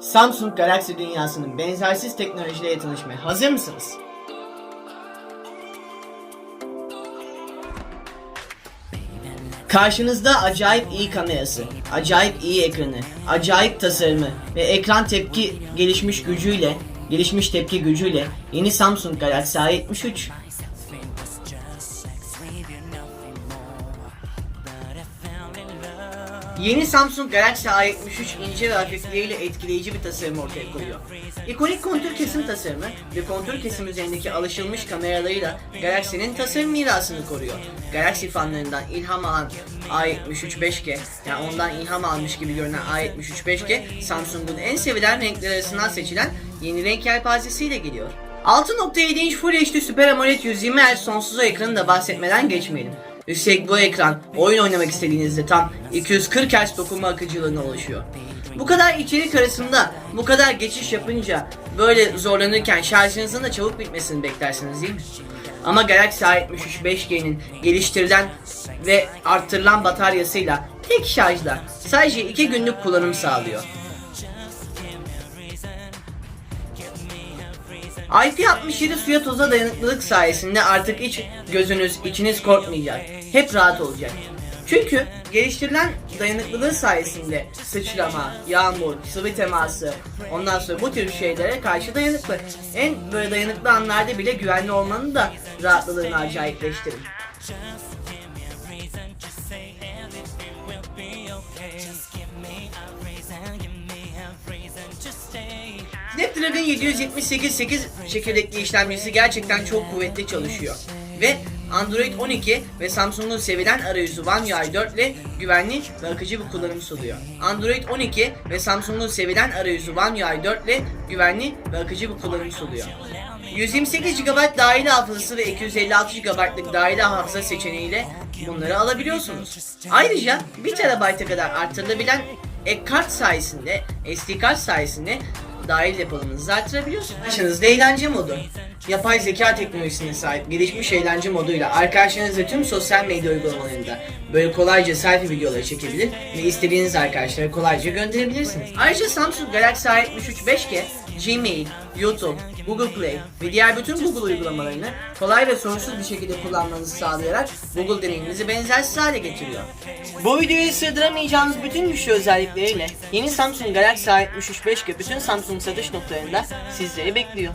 Samsung Galaxy dünyasının benzersiz teknolojileriyle tanışmaya hazır mısınız? Karşınızda acayip iyi kamerası, acayip iyi ekranı, acayip tasarımı ve ekran tepki gelişmiş gücüyle, gelişmiş tepki gücüyle yeni Samsung Galaxy A73. Yeni Samsung Galaxy A73 ince ve hafifliğiyle etkileyici bir tasarım ortaya koyuyor. İkonik kontür kesim tasarımı ve kontür kesim üzerindeki alışılmış kameralarıyla Galaxy'nin tasarım mirasını koruyor. Galaxy fanlarından ilham alan A73 5G, yani ondan ilham almış gibi görünen A73 5G, Samsung'un en sevilen renkler arasından seçilen yeni renk yelpazesiyle geliyor. 6.7 inç Full HD Super AMOLED 120 Hz sonsuz ekranı da bahsetmeden geçmeyelim. Üstelik bu ekran oyun oynamak istediğinizde tam 240 Hz dokunma akıcılığına ulaşıyor. Bu kadar içerik arasında bu kadar geçiş yapınca böyle zorlanırken şarjınızın da çabuk bitmesini beklersiniz değil mi? Ama Galaxy A73 5G'nin geliştirilen ve arttırılan bataryasıyla tek şarjda sadece 2 günlük kullanım sağlıyor. IP67 suya toza dayanıklılık sayesinde artık hiç gözünüz, içiniz korkmayacak. Hep rahat olacak. Çünkü geliştirilen dayanıklılığı sayesinde sıçrama, yağmur, sıvı teması, ondan sonra bu tür şeylere karşı dayanıklı. En böyle dayanıklı anlarda bile güvenli olmanın da rahatlığını acayipleştirir. Snapdragon 778 8 çekirdekli işlemcisi gerçekten çok kuvvetli çalışıyor. Ve Android 12 ve Samsung'un sevilen arayüzü One UI 4 ile güvenli ve akıcı bir kullanım sunuyor. Android 12 ve Samsung'un sevilen arayüzü One UI 4 ile güvenli ve akıcı bir kullanım sunuyor. 128 GB dahili hafızası ve 256 GB'lık dahili hafıza seçeneğiyle bunları alabiliyorsunuz. Ayrıca 1 TB'a kadar artırılabilen ek kart sayesinde, SD kart sayesinde dahil depolarınızı artırabiliyorsunuz. Karşınızda eğlence modu. Yapay zeka teknolojisine sahip gelişmiş eğlence moduyla arkadaşlarınızla tüm sosyal medya uygulamalarında böyle kolayca selfie videoları çekebilir ve istediğiniz arkadaşlara kolayca gönderebilirsiniz. Ayrıca Samsung Galaxy A73 5G, Gmail, YouTube, Google Play ve diğer bütün Google uygulamalarını kolay ve sorunsuz bir şekilde kullanmanızı sağlayarak Google deneyiminizi benzersiz hale getiriyor. Bu videoyu sığdıramayacağınız bütün güçlü özellikleriyle yeni Samsung Galaxy A73 5G bütün Samsung satış noktalarında sizleri bekliyor.